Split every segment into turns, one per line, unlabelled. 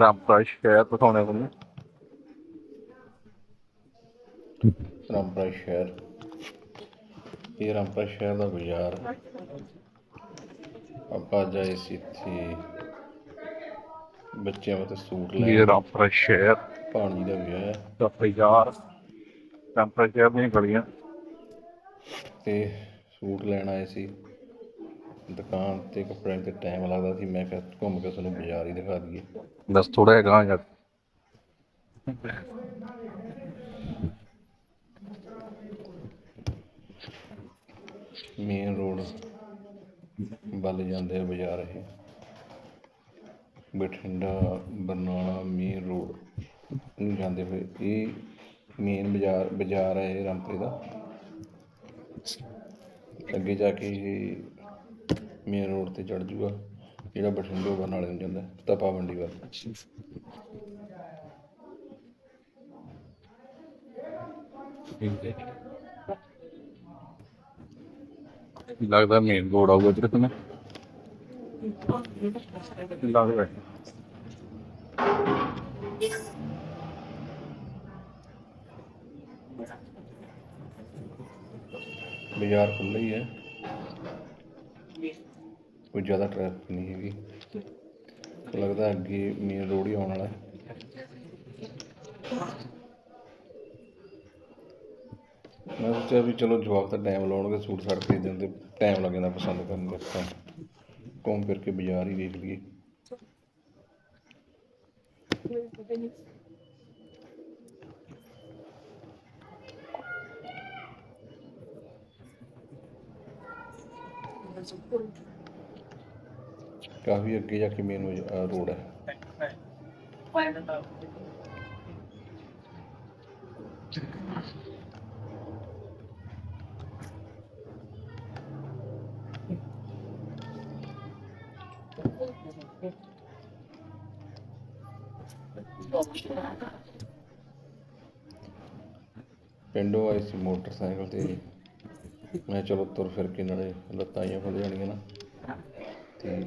ਰਾਮਪੁਰਾ ਸ਼ਹਿਰ ਦਿਖਾਉਣੇ ਤੁਹਾਨੂੰ।
ਰਾਮਪੁਰਾ ਸ਼ਹਿਰ। ਇਹ ਰਾਮਪੁਰਾ ਸ਼ਹਿਰ ਦਾ ਬਾਜ਼ਾਰ ਆਪਾਂ ਅੱਜ ਆਏ ਸੀ ਇੱਥੇ ਬੱਚਿਆਂ ਵਾਸਤੇ ਸੂਟ
ਇਹ
ਲੈ
ਰਾਮਪੁਰਾ ਸ਼ਹਿਰ।
ਭਾਣਜੀ ਦਾ ਵਿਆਹ ਹੈ।
ਦਾ ਬਾਜ਼ਾਰ ਰਾਮਪੁਰਾ ਸ਼ਹਿਰ ਦੀਆਂ ਗਲੀਆਂ।
ਤੇ ਸੂਟ ਲੈਣ ਆਏ ਸੀ। ਦੁਕਾਨ ਤੇ ਕੱਪੜਿਆਂ ਤੇ ਟਾਈਮ ਲੱਗਦਾ ਸੀ ਮੈਂ ਕਿਹਾ ਘੁੰਮ ਕੇ ਤੁਹਾਨੂੰ ਬਾਜ਼ਾਰ ਹੀ ਦਿਖਾ ਦਈਏ।
ਬਸ ਥੋੜਾ ਜਿਹਾ ਗਾਂ ਜਾ
ਮੇਨ ਰੋਡ ਵੱਲ ਜਾਂਦੇ ਆ ਬਾਜ਼ਾਰ ਇਹ। ਬਠਿੰਡਾ ਬਰਨਾਲਾ ਮੇਨ ਰੋਡ ਨੂੰ ਜਾਂਦੇ ਹੋਏ। ਇਹ ਮੇਨ ਬਾਜ਼ਾਰ ਬਾਜ਼ਾਰ ਹੈ ਰਾਮਪੁਰੇ ਦਾ। ਅੱਗੇ ਜਾ ਕੇ ਮੇਨ ਰੋਡ ਤੇ ਚੜ ਜੂਗਾ ਜਿਹੜਾ ਬਠਿੰਡੇ ਬਰਨਾਲੇ ਨੂੰ ਜਾਂਦਾ ਤਪਾ ਮੰਡੀ ਵੱਲ।
ਲੱਗਦਾ ਮੇਨ ਰੋਡ ਆਊਗਾ ਜਿਹੜਾ ਤੁਮੇ ਲੱਗਦਾ।
ਬਾਜ਼ਾਰ ਖੁੱਲ੍ਹਾ ਹੀ ਹੈ। ਕੋਈ ਜ਼ਿਆਦਾ ਟ੍ਰੈਫਿਕ ਨਹੀਂ ਹੈਗੀ। ਲੱਗਦਾ ਅੱਗੇ ਮੇਨ ਰੋਡ ਹੀ ਆਉਣ ਵਾਲਾ ਮੈਂ ਸੋਚਿਆ ਵੀ ਚਲੋ ਜਵਾਬ ਤਾਂ ਟਾਈਮ ਲਾਉਣਗੇ, ਸੂਟ ਸਾਟ ਖਰੀਦਣ ਤੇ ਟਾਈਮ ਲੱਗ ਜਾਂਦਾ ਪਸੰਦ ਕਰਨ ਦੇ ਆਪਾਂ ਘੁੰਮ ਫਿਰ ਕੇ ਬਾਜ਼ਾਰ ਹੀ ਦੇਖ ਲਈਏ। ਕਾਫੀ ਅੱਗੇ ਜਾ ਕੇ ਮੇਨ ਰੋਡ ਹੈ। ਪਿੰਡੋਂ ਆਏ ਸੀ ਮੋਟਰਸਾਈਕਲ ਤੇ। ਮੈਂ ਚਲੋ ਤੁਰ ਫਿਰ ਕੇ ਨਾਲੇ ਲੱਤਾਂ ਹੀ ਖੁੱਲ ਜਾਣੀਆਂ ਨਾ। ਤੇ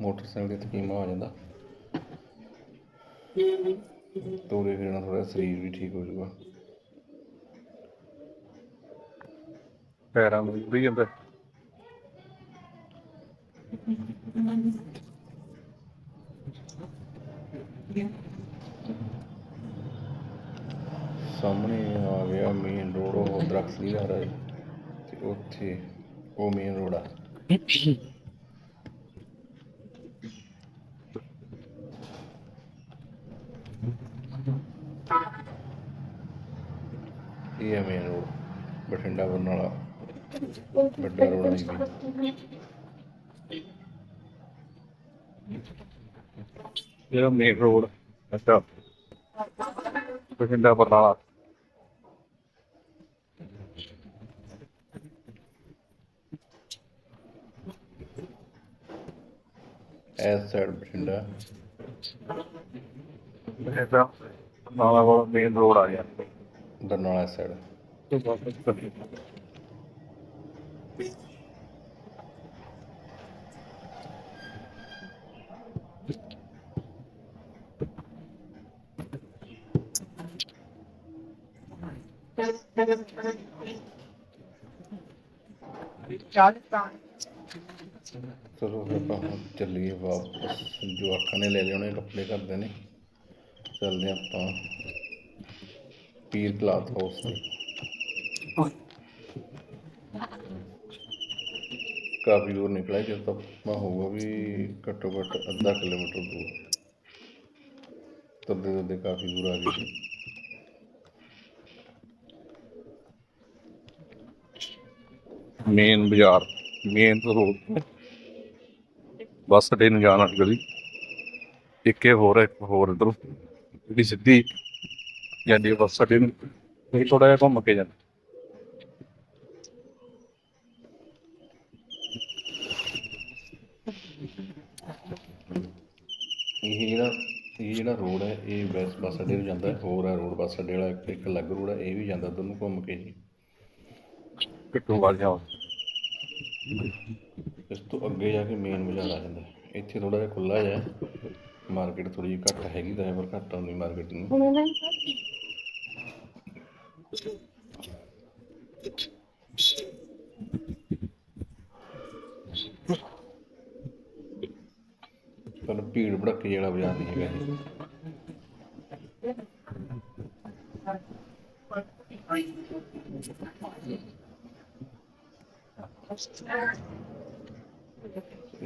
ਮੋਟਰਸਾਈਕਲ ਤੇ ਤਕੀਮਾ ਆ ਜਾਂਦਾ। ਤੋਰੇ ਫਿਰਨਾ ਥੋੜਾ ਸਰੀਰ ਵੀ ਠੀਕ ਹੋ ਜਾਊਗਾ।
ਪੈਰਾਂ ਨੂੰ ਵੀ ਜਾਂਦਾ।
ਸਾਹਮਣੇ ਆ ਗਿਆ ਮੇਨ ਰੋਡ ਉਹ ਦਰਖਤ ਨਹੀਂ ਆ ਰਿਹਾ ਤੇ ਉੱਥੇ ਉਹ ਮੇਨ ਰੋਡ ਆ। ਇਹ ਹੈ ਮੇਨ ਰੋਡ ਬਠਿੰਡਾ ਬਰਨਾਲਾ ਵੱਡਾ ਰੋਡ ਹੈ ਜੀ
ਇਹ ਮੇਨ ਰੋਡ ਅੱਛਾ ਬਠਿੰਡਾ ਬਰਨਾਲਾ
ਐਸ ਸਾਈਡ ਬਠਿੰਡਾ।
ਬਠਿੰਡਾ ਬਰਨਾਲਾ ਕੋਲ ਮੇਨ ਰੋਡ ਆ ਗਿਆ।
ਬਰਨਾਲਾ ਸਾਈਡ ਚਲੋ ਫਿਰ ਆਪਾਂ ਹੁਣ ਚੱਲੀਏ ਵਾਪਸ। ਜੋ ਅੱਖਾਂ ਨੇ ਲੈ ਲਿਆਉਣੇ, ਕੱਪੜੇ ਕਰਦੇ ਨੇ। ਚੱਲਦੇ ਆਪਾਂ। ਪੀਰ ਕਲਾਥ ਹਾਊਸ ਤੇ ਕਾਫੀ ਦੂਰ ਨਿਕਲਿਆ ਜਦ ਤੱਕ ਮੈਂ ਹੋਊਗਾ ਵੀ ਘੱਟੋ ਘੱਟ ਅੱਧਾ ਕਿਲੋਮੀਟਰ ਦੂਰ। ਤੁਰਦੇ ਤੁਰਦੇ ਕਾਫੀ ਦੂਰ ਆ ਸੀ।
ਮੇਨ ਬਾਜ਼ਾਰ ਮੇਨ ਰੋਡ ਬੱਸ ਅੱਡੇ ਨੂੰ ਜਾਣ ਵਾਲੀ ਗਲੀ। ਇੱਕੇ ਹੋਰ ਹੈ, ਇੱਕ ਹੋਰ ਇਧਰ। ਜਿਹੜੀ ਸਿੱਧੀ ਜਾਂਦੀ ਹੈ ਬੱਸ ਅੱਡੇ ਨੂੰ ਇਹ ਥੋੜਾ ਜਿਹਾ ਘੁੰਮ ਕੇ ਜਾਂਦਾ।
ਇਹ ਜਿਹੜਾ ਇਹ ਜਿਹੜਾ ਰੋਡ ਹੈ ਇਹ ਵੈਸ ਬੱਸ ਅੱਡੇ ਨੂੰ ਜਾਂਦਾ ਹੈ ਹੋਰ ਹੈ ਰੋਡ ਬੱਸ ਅੱਡੇ ਵਾਲਾ ਇੱਕ- ਇੱਕ ਅਲੱਗ ਰੋਡ ਹੈ ਇਹ ਵੀ ਜਾਂਦਾ ਦੋਨੋਂ ਘੁੰਮ ਕੇ ਜੀ।
ਕਿੱਥੋਂ ਵੱਲ ਜਾਓ।
ਇਸ ਤੋਂ ਅੱਗੇ ਜਾ ਕੇ ਮੇਨ ਬਾਜ਼ਾਰ ਆ ਜਾਂਦਾ। ਹੈ ਇੱਥੇ ਥੋੜਾ ਜਿਹਾ ਖੁੱਲਾ ਜਿਹਾ ਮਾਰਕੀਟ ਥੋੜੀ ਜਿਹੀ ਘੱਟ ਹੈਗੀ ਤਾਂ ਹੈ ਪਰ ਘੱਟ ਆਉਂਦੀ ਮਾਰਕੀਟ ਨੂੰ ਪਰ ਭੀੜ ਭੜੱਕੇ ਜਿਹੜਾ ਬਾਜ਼ਾਰ ਨਹੀਂ ਹੈਗਾ। ਇਹ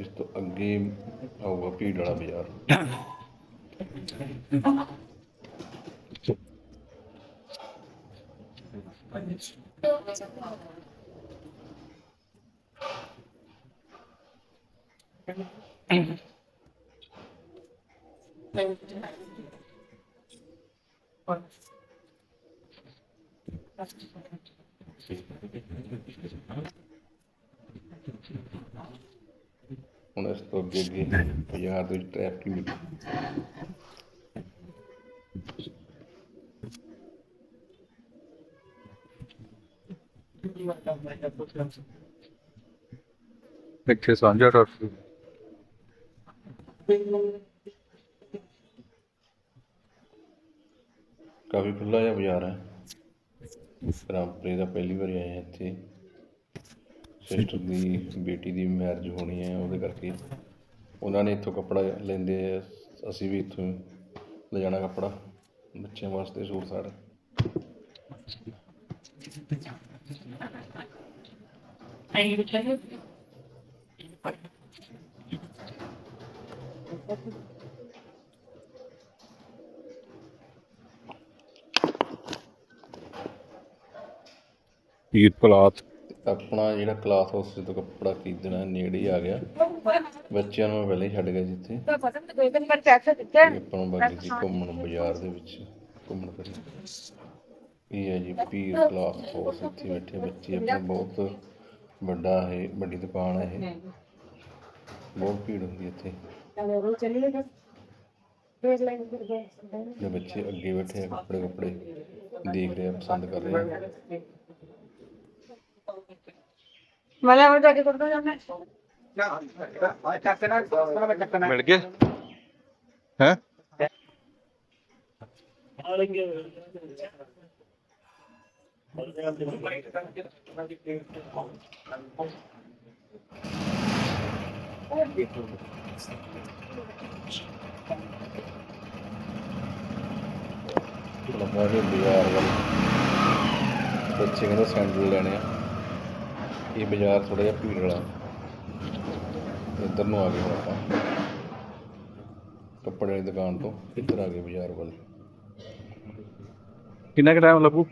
ਇਸ ਤੋਂ ਅੱਗੇ ਆਊਗਾ ਭੀੜ ਵਾਲਾ ਬਾਜ਼ਾਰ। ਹੁਣ ਇਸ ਤੋਂ ਅੱਗੇ ਅੱਗੇ ਬਾਜ਼ਾਰ ਦੇ ਵਿੱਚ ਟ੍ਰੈਫਿਕ ਮਿਲ
ਇੱਥੇ ਸਾਂਝਾ ਟਾਪੂ
ਕਾਫੀ ਖੁੱਲਾ ਜਿਹਾ ਬਾਜ਼ਾਰ ਹੈ। ਰਾਮਪੁਰੇ ਦਾ ਪਹਿਲੀ ਵਾਰੀ ਆਏ ਹਾਂ ਇੱਥੇ। ਸਿਸਟਰ ਦੀ ਬੇਟੀ ਦੀ ਮੈਰਿਜ ਹੋਣੀ ਹੈ, ਉਹਦੇ ਕਰਕੇ। ਉਹਨਾਂ ਨੇ ਇੱਥੋਂ ਕੱਪੜਾ ਲੈਂਦੇ ਆ। ਅਸੀਂ ਵੀ ਇੱਥੋਂ ਲੈ ਜਾਣਾ ਕੱਪੜਾ। ਬੱਚਿਆਂ ਵਾਸਤੇ ਸੂਟ ਸਾੜ
ਪੀਰ ਪਲਾਤ
ਆਪਣਾ ਜਿਹੜਾ ਕਲਾਸ ਹਾਊਸ ਤੋਂ ਕੱਪੜਾ ਖਰੀਦਣਾ ਨੇੜੇ ਹੀ ਆ ਗਿਆ। ਬੱਚਿਆਂ ਨੂੰ ਮੈਂ ਪਹਿਲਾਂ ਹੀ ਛੱਡ ਗਿਆ ਜਿੱਥੇ ਤੇ ਆਪਾਂ ਨੂੰ ਬਾਕੀ ਸੀ ਘੁੰਮਣ ਬਾਜ਼ਾਰ ਦੇ ਵਿੱਚ। ਘੁੰਮਣ ਫਿਰਨ। ਇਹ ਹੈ ਜੀ ਪੀਰ ਕਲਾਸ ਕੋਰਸ ਇੱਥੇ ਬੈਠੇ ਬੱਚੇ ਆਪਣੇ ਬਹੁਤ ਵੱਡਾ ਹੈ ਵੱਡੀ ਦੁਕਾਨ ਹੈ ਇਹ। ਬਹੁਤ ਭੀੜ ਹੁੰਦੀ ਇੱਥੇ। ਜੋ ਬੱਚੇ ਅੱਗੇ ਬੈਠੇ ਆ ਕੱਪੜੇ ਕੱਪੜੇ ਦੇਖ ਰਹੇ ਆ ਪਸੰਦ ਕਰ ਰਹੇ ਆ।
ਮਲਾ ਹੋ ਜਾ ਕੇ ਕਰ ਦੋ ਜਾਨਾ
ਮਿਲ ਗਏ? ਹੈ?
ਲੱਗਾ ਜੀ ਬਾਜ਼ਾਰ ਵੱਲ ਬੱਚੇ ਕਹਿੰਦੇ ਸੈਂਡਲ ਲੈਣੇ ਆ। ਇਹ ਬਾਜ਼ਾਰ ਥੋੜਾ ਜਿਹਾ ਭੀੜ ਵਾਲਾ। ਇੱਧਰ ਨੂੰ ਆ ਗਏ ਹੁਣ ਆਪਾਂ ਕੱਪੜੇ ਵਾਲੀ ਦੁਕਾਨ ਤੋਂ ਇੱਧਰ ਆ ਗਏ ਬਾਜ਼ਾਰ ਵੱਲ।
ਕਿੰਨਾ ਕੁ ਟਾਈਮ ਲੱਗੂ?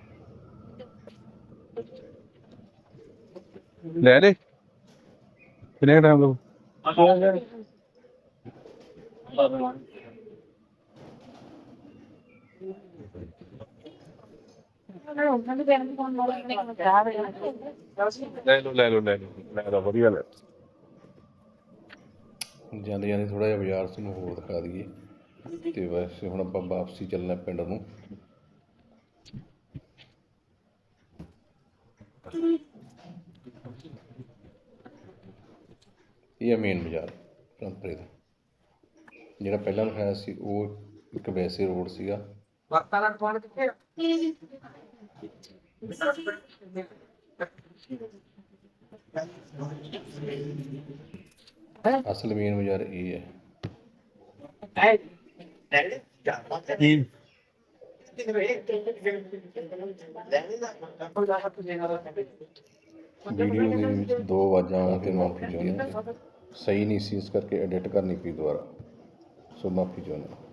ਲੈ ਲੈ ਕਿੰਨਾ ਟਾਈਮ ਲੱਗੂ? ਲੈ ਲਓ ਲੈ ਲਓ ਲੈ ਲਓ। ਲੈ ਲਓ ਵਧੀਆ ਲੈ ਲਓ।
ਜਾਂਦੇ ਜਾਂਦੇ ਥੋੜਾ ਜਿਹਾ ਬਾਜ਼ਾਰ ਤੁਹਾਨੂੰ ਹੋਰ ਦਿਖਾ ਦਈਏ। ਤੇ ਵੈਸੇ ਹੁਣ ਆਪਾਂ ਵਾਪਸੀ ਚੱਲਣਾ ਪਿੰਡ ਨੂੰ। ਇਹ ਮੇਨ ਬਾਜ਼ਾਰ ਰਾਮਪੁਰੇ ਦਾ। ਜਿਹੜਾ ਪਹਿਲਾਂ ਦਿਖਾਇਆ ਸੀ ਉਹ ਇੱਕ ਵੈਸੇ ਰੋਡ ਸੀਗਾ। ਅਸਲ ਮੇਨ ਬਾਜ਼ਾਰ ਇਹ ਹੈ। ਵੀਡੀਓ ਦੇ ਵਿੱਚ ਦੋ ਆਵਾਜ਼ਾਂ ਤੇ ਮਾਫੀ ਚਾਹੁੰਦਾ ਸਹੀ ਨਹੀਂ ਸੀ ਇਸ ਕਰਕੇ ਐਡਿਟ ਕਰਨੀ ਪਈ ਦੁਬਾਰਾ। ਸੋ ਮਾਫੀ ਚਾਹੁੰਦਾ